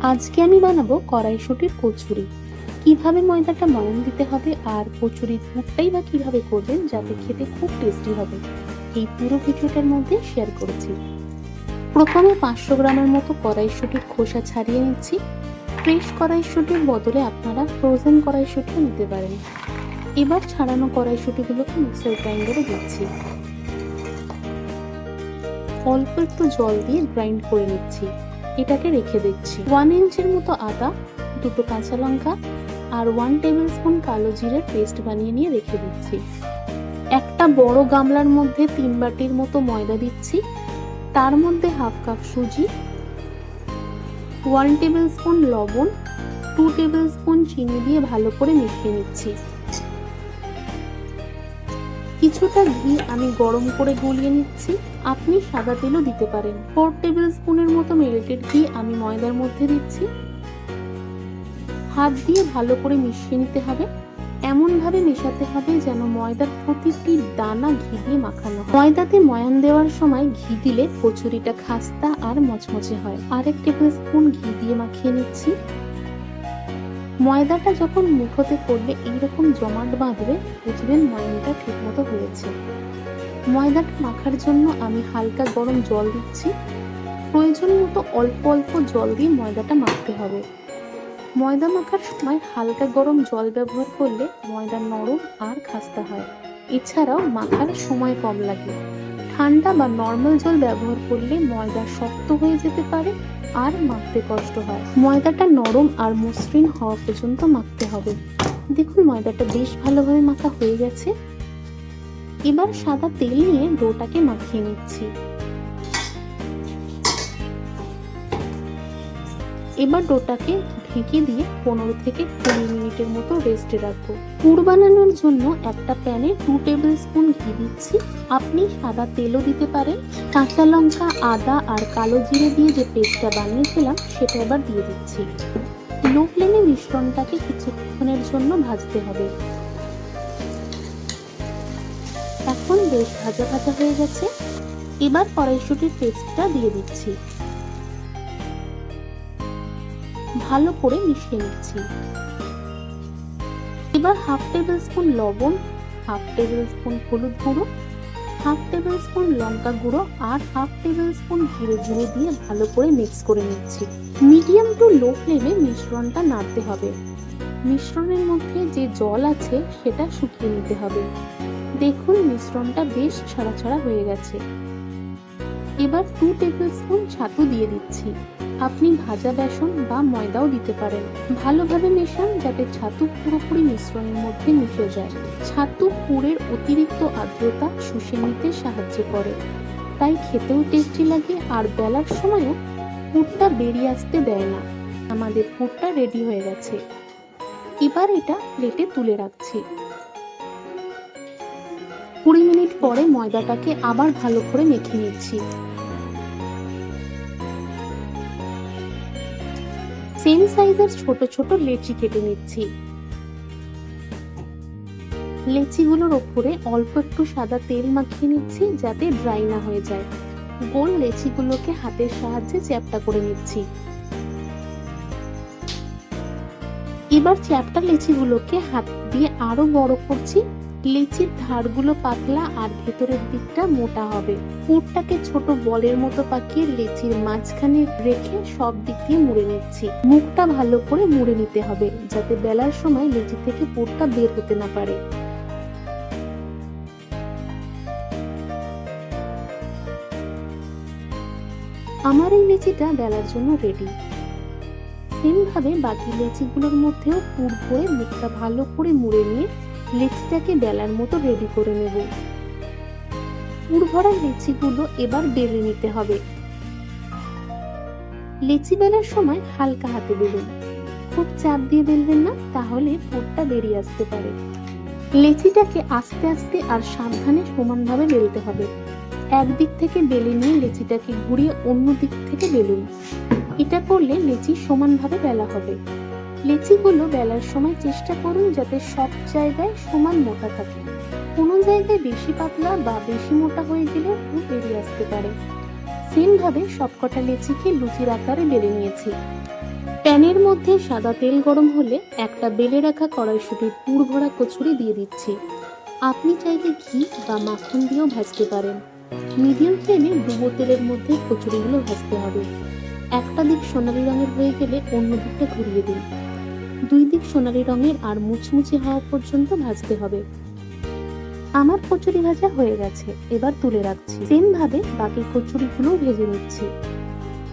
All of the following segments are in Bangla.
আজকে আমি বানাবো কড়াইশুটির কচুরি। কীভাবে ময়দাটা ময়ন দিতে হবে আর কচুরির পুরটাই বা কীভাবে করবেন যাতে খেতে খুব টেস্টি হবে, এই পুরো ভিডিওটার মধ্যে শেয়ার করেছি। প্রথমে পাঁচশো গ্রামের মতো কড়াইশুটির খোসা ছাড়িয়ে নিচ্ছি। ফ্রেশ কড়াইশুটির বদলে আপনারা ফ্রোজেন কড়াইশুটিও নিতে পারেন। এবার ছাড়ানো কড়াইশুটিগুলোকে মিক্সার গ্রাইন্ডারে দিচ্ছি। অল্প একটু জল দিয়ে গ্রাইন্ড করে নিচ্ছি। এটাকে রেখে দিচ্ছি ওয়ান ইঞ্চের মতো আদা, দুটো কাঁচা লঙ্কা আর ওয়ান টেবিল স্পুন কালো জিরের পেস্ট বানিয়ে নিয়ে রেখে দিচ্ছি। একটা বড় গামলার মধ্যে তিন বাটির মতো ময়দা দিচ্ছি। তার মধ্যে হাফ কাপ সুজি ওয়ান টেবিল স্পুন লবণ টু টেবিল স্পুন চিনি দিয়ে ভালো করে মিশিয়ে নিচ্ছি। কিছুটা ঘি আমি গরম করে গলিয়ে নিচ্ছি। আপনি সাদা তেলও দিতে পারেন। ফোর টেবিল স্পুনের মতো মেল্টেড ঘি আমি ময়দার মধ্যে দিচ্ছি। হাত দিয়ে ভালো করে মিশিয়ে নিতে হবে। এমন ভাবে মেশাতে হবে যেন ময়দার প্রতিটি দানা ঘি দিয়ে মাখানো ময়দাতে ময়ান দেওয়ার সময় ঘি দিলে কচুরিটা খাস্তা আর মচমচে হয়। আরেক টেবিল স্পুন ঘি দিয়ে মাখিয়ে নিচ্ছি। ময়দাটা যখন মুখোতে পড়বে, এইরকম জমাট বাঁধবে, বুঝবেন ময়ানটা ঠিকমতো হয়েছে। ময়দাটা মাখার জন্য আমি হালকা গরম জল দিচ্ছি। প্রয়োজন মতো অল্প অল্প জল দিয়ে ময়দাটা মাখতে হবে। ময়দা মাখার সময় হালকা গরম জল ব্যবহার করলে ময়দা নরম আর খাস্তা হয়। এছাড়াও মাখার সময় কম লাগে। ঠান্ডা বা নর্মাল জল ব্যবহার করলে ময়দা শক্ত হয়ে যেতে পারে আর মাখতে কষ্ট হয়। ময়দাটা নরম আর মসৃণ হওয়া পর্যন্ত মাখতে হবে। দেখুন, ময়দাটা বেশ ভালোভাবে মাখা হয়ে গেছে। এবার সাদা তেল নিয়ে ডোটাকে মাখিয়ে নিচ্ছি। এবার ডোটাকে ঢেকে দিয়ে পনেরো থেকে কুড়ি মিনিটের মতো রেস্টে রাখব। পুর বানানোর জন্য একটা প্যানে টু টেবিল স্পুন ঘি দিচ্ছি। আপনি সাদা তেলও দিতে পারেন। কাঁচা লঙ্কা, আদা আর কালো জিরে দিয়ে যে পেস্টটা বানিয়েছিলাম, সেটা এবার দিয়ে দিচ্ছি। লো ফ্লেমে মিশ্রণটাকে কিছুক্ষণের জন্য ভাজতে হবে। এখন বেশ ভাজা ভাজা হয়ে গেছে। এবার কড়াইশুটির পেস্টটা দিয়ে দিচ্ছি। ভালো করে মিশিয়ে নিচ্ছি। এবার হাফ টেবিল স্পুন লবণ, হাফ টেবিল স্পুন হলুদ গুঁড়ো, হাফ টেবিল স্পুন লঙ্কা গুঁড়ো আর হাফ টেবিল স্পুন জিরে গুঁড়ো দিয়ে ভালো করে মিক্স করে নিচ্ছি। মিডিয়াম টু লো ফ্লেমে মিশ্রণটা নাড়তে হবে। মিশ্রণের মধ্যে যে জল আছে সেটা শুকিয়ে নিতে হবে। দেখুন মিশ্রণটা বেশ ছাড়া ছাড়া হয়ে গেছে। এবার টু টেবিল স্পুন ছাতু দিয়ে দিচ্ছি। আপনি ভাজা বেসন বা ময়দাও দিতে পারেন। ভালোভাবে মেশান যাতে ছাতু পুরোপুরি মিশ্রণের মধ্যে মিশে যায়। ছাতু পুরের অতিরিক্ত আর্দ্রতা শুষে নিতে সাহায্য করে। তাই খেতেও টেস্টি লাগে আর বেলার সময়ও পুরটা বেরিয়ে আসতে দেয় না। আমাদের পুরটা রেডি হয়ে গেছে। এবার এটা প্লেটে তুলে রাখছি। কুড়ি মিনিট পরে ময়দাটাকে আবার ভালো করে মেখে নিচ্ছি। সেম সাইজের ছোট ছোট লেচি কেটে নিচ্ছি। লেচিগুলোর ওপরে অল্প একটু সাদা তেল মাখিয়ে নিচ্ছি যাতে ড্রাই না হয়ে যায়। গোল লেচিগুলোকে হাতের সাহায্যে চ্যাপটা করে নিচ্ছি। এবার চ্যাপটা লেচিগুলোকে হাত দিয়ে আরও বড় করছি। লেচির ধারগুলো পাতলা আর ভেতরের দিকটা মোটা হবে। পুরটাকে ছোট বলের মতো পাকিয়ে লিচির মাঝখানে রেখে সব দিক দিয়ে মুড়ে নিচ্ছি। মুখটা ভালো করে মুড়ে নিতে হবে, যাতে বেলার সময় লেচি থেকে পুরটা বের হতে না পারে। আমার এই লিচিটা বেলার জন্য রেডি সেম ভাবে বাকি লেচিগুলোর মধ্যেও পুর ভরে মুখটা ভালো করে মুড়ে নিয়ে লেচিটাকে বেলার মতো রেডি করে নেব। পুর ভরা লেচিগুলো এবার বেলে নিতে হবে। লেচি বেলার সময় হালকা হাতে বেলুন। খুব চাপ দিয়ে বেলবেন না, তাহলে পুরটা বেরিয়ে আসতে পারে। লেচিটাকে আস্তে আস্তে আর সাবধানে সমানভাবে বেলতে হবে। একদিক থেকে বেলে নিয়ে লেচিটাকে ঘুরিয়ে অন্য দিক থেকে বেলুন। এটা করলে লেচি সমানভাবে বেলা হবে। লেচিগুলো বেলার সময় চেষ্টা করুন যাতে সব জায়গায় সমান মোটা থাকে। কোনো জায়গায় বেশি পাতলা বা বেশি মোটা হয়ে গেলে পুর বেরিয়ে আসতে পারে। সেম ভাবে সবকটা লেচিকে লুচির আকারে বেলে নিয়েছি। প্যানের মধ্যে সাদা তেল গরম হলে একটা বেলে রাখা কড়াইশুটির পুর ভরা কচুরি দিয়ে দিচ্ছি। আপনি চাইলে ঘি বা মাখন দিয়েও ভাজতে পারেন। মিডিয়াম ফ্লেমে ডুবো তেলের মধ্যে কচুরিগুলো ভাজতে হবে। একটা দিক সোনালী রঙের হয়ে গেলে অন্য দিকটা ঘুরিয়ে দিন। দুই দিক সোনালি রঙের আর মুচমুচে হওয়া পর্যন্ত ভাজতে হবে। আমার কচুরি ভাজা হয়ে গেছে, এবার তুলে রাখছি। সেম ভাবে বাকি কচুরিগুলো ভেজে নিচ্ছি।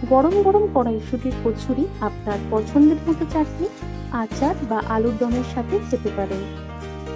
গরম গরম কড়াইশুটির কচুরি আপনার পছন্দের মতো চাটনি, আচার বা আলুর দমের সাথে খেতে পারেন।